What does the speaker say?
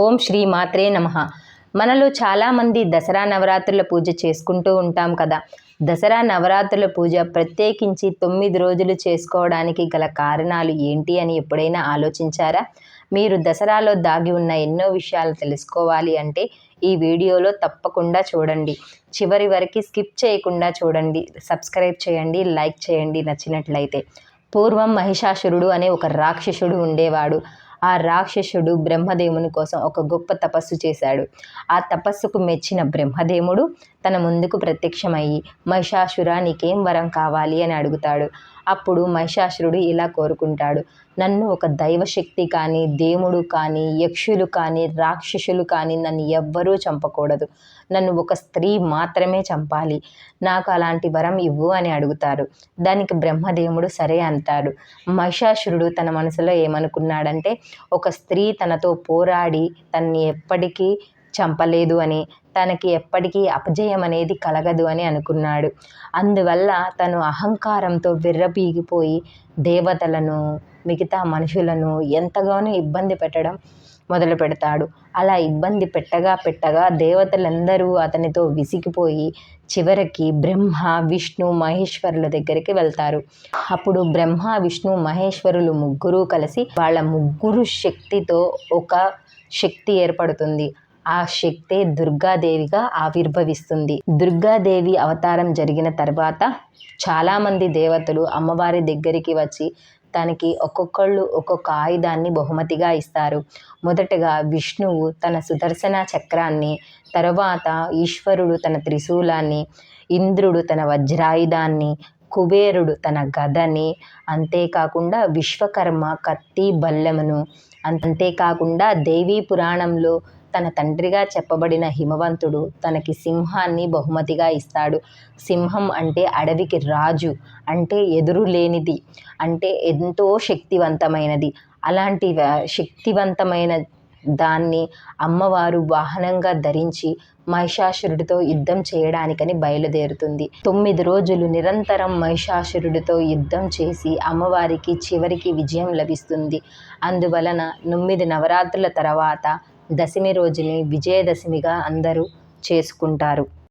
ఓం శ్రీ మాత్రే నమ. మనలో చాలామంది దసరా నవరాత్రుల పూజ చేసుకుంటూ ఉంటాం కదా. దసరా నవరాత్రుల పూజ ప్రత్యేకించి తొమ్మిది రోజులు చేసుకోవడానికి గల కారణాలు ఏంటి అని ఎప్పుడైనా ఆలోచించారా? మీరు దసరాలో దాగి ఉన్న ఎన్నో విషయాలు తెలుసుకోవాలి అంటే ఈ వీడియోలో తప్పకుండా చూడండి. చివరి వరకు స్కిప్ చేయకుండా చూడండి. సబ్స్క్రైబ్ చేయండి లైక్ చేయండి నచ్చినట్లయితే. పూర్వం మహిషాసురుడు అనే ఒక రాక్షసుడు ఉండేవాడు. ఆ రాక్షసుడు బ్రహ్మదేవుని కోసం ఒక గొప్ప తపస్సు చేశాడు. ఆ తపస్సుకు మెచ్చిన బ్రహ్మదేవుడు తన ముందుకు ప్రత్యక్షమయ్యి మహిషాసుర నీకేం వరం కావాలి? అని అడుగుతాడు. అప్పుడు మహిషాసురుడు ఇలా కోరుకుంటాడు. నన్ను ఒక దైవశక్తి కానీ దేవుడు కానీ యక్షులు కానీ రాక్షసులు కానీ నన్ను ఎవ్వరూ చంపకూడదు. నన్ను ఒక స్త్రీ మాత్రమే చంపాలి. నాకు అలాంటి వరం ఇవ్వు అని అడుగుతారు. దానికి బ్రహ్మదేవుడు సరే అంటాడు. మహిషాసురుడు తన మనసులో ఏమనుకున్నాడంటే ఒక స్త్రీ తనతో పోరాడి తన్ని ఎప్పటికీ చంపలేదు అని తనకి ఎప్పటికీ అపజయం అనేది కలగదు అని అనుకున్నాడు. అందువల్ల తను అహంకారంతో విర్రపీగిపోయి దేవతలను మిగతా మనుషులను ఎంతగానో ఇబ్బంది పెట్టడం మొదలు పెడతాడు. అలా ఇబ్బంది పెట్టగా పెట్టగా దేవతలందరూ అతనితో విసిగిపోయి చివరికి బ్రహ్మ విష్ణు మహేశ్వరుల దగ్గరికి వెళ్తారు. అప్పుడు బ్రహ్మ విష్ణు మహేశ్వరులు ముగ్గురు కలిసి వాళ్ళ ముగ్గురు శక్తితో ఒక శక్తి ఏర్పడుతుంది. ఆ శక్తే దుర్గాదేవిగా ఆవిర్భవిస్తుంది. దుర్గాదేవి అవతారం జరిగిన తర్వాత చాలామంది దేవతలు అమ్మవారి దగ్గరికి వచ్చి తనకి ఒక్కొక్కళ్ళు ఒక్కొక్క ఆయుధాన్ని బహుమతిగా ఇస్తారు. మొదటగా విష్ణువు తన సుదర్శన చక్రాన్ని తర్వాత ఈశ్వరుడు తన త్రిశూలాన్ని ఇంద్రుడు తన వజ్రాయుధాన్ని కుబేరుడు తన గదని అంతేకాకుండా విశ్వకర్మ కత్తి బల్లెమును అంతేకాకుండా దేవీ పురాణంలో తన తండ్రిగా చెప్పబడిన హిమవంతుడు తనకి సింహాన్ని బహుమతిగా ఇస్తాడు. సింహం అంటే అడవికి రాజు అంటే ఎదురు లేనిది అంటే ఎంతో శక్తివంతమైనది. అలాంటి శక్తివంతమైన దాన్ని అమ్మవారు వాహనంగా ధరించి మహిషాసురుడితో యుద్ధం చేయడానికని బయలుదేరుతుంది. తొమ్మిది రోజులు నిరంతరం మహిషాసురుడితో యుద్ధం చేసి అమ్మవారికి చివరికి విజయం లభిస్తుంది. అందువలన తొమ్మిది నవరాత్రుల తర్వాత దశమి రోజుని విజయదశమిగా అందరూ చేసుకుంటారు.